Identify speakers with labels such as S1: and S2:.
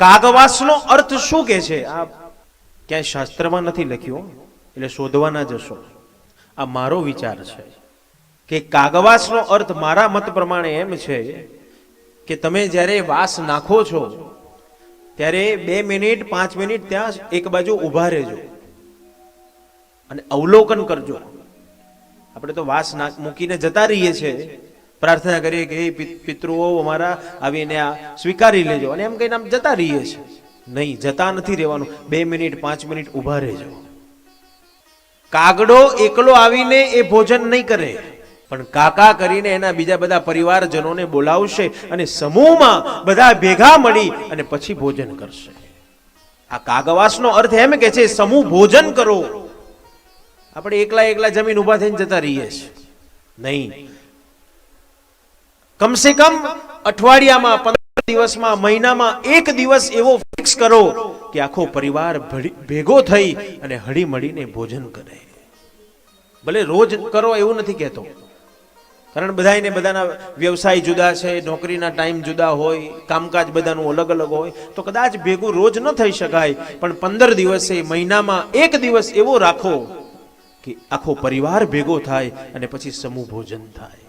S1: કાગવાસનો અર્થ શું કે છે? આ ક્યાંય શાસ્ત્રમાં નથી લખ્યું, એટલે શોધવાના જશો. આ મારો વિચાર છે કે કાગવાસનો અર્થ મારા મત પ્રમાણે એમ છે કે તમે જ્યારે વાસ નાખો છો, ત્યારે બે મિનિટ, પાંચ મિનિટ ત્યાં એક બાજુ ઊભા રહેજો અને અવલોકન કરજો. આપણે તો વાસ મૂકીને જતા રહીએ છીએ. પ્રાર્થના કરીએ કે હે પિતૃઓ અમારા આવીને આ સ્વીકારી લેજો. અને એમ કહીને આમ જતા રહીએ છીએ. નહીં, જતા નથી રહેવાનું. બે મિનિટ, પાંચ મિનિટ ઊભા રહેજો. કાગડો એકલો આવીને એ ભોજન નહીં કરે. પણ કાકા કરીને એના બીજા બધા પરિવારજનોને બોલાવશે અને સમૂહમાં બધા ભેગા મળી અને પછી ભોજન કરશે. આ કાગવાસનો અર્થ એમ કે છે, સમૂહ ભોજન કરો. આપણે એકલા એકલા જમીન ઊભા થઈને જતા રહીએ છીએ. નહીં કમસે કમ અઠવાડિયામાં પંદર દિવસમાં, મહિનામાં એક દિવસ એવો ફિક્સ કરો કે આખો પરિવાર ભેગો થઈ અને હળી મળીને ભોજન કરે. ભલે રોજ કરો એવું નથી કહેતો. કારણ બધાને બધાના વ્યવસાય જુદા છે, નોકરીના ટાઈમ જુદા હોય, કામકાજ બધાનું અલગ અલગ હોય, તો કદાચ ભેગું રોજ ન થઈ શકાય, પણ પંદર દિવસે, મહિનામાં એક દિવસ એવો રાખો કે આખો પરિવાર ભેગો થાય અને પછી સમૂહ ભોજન થાય.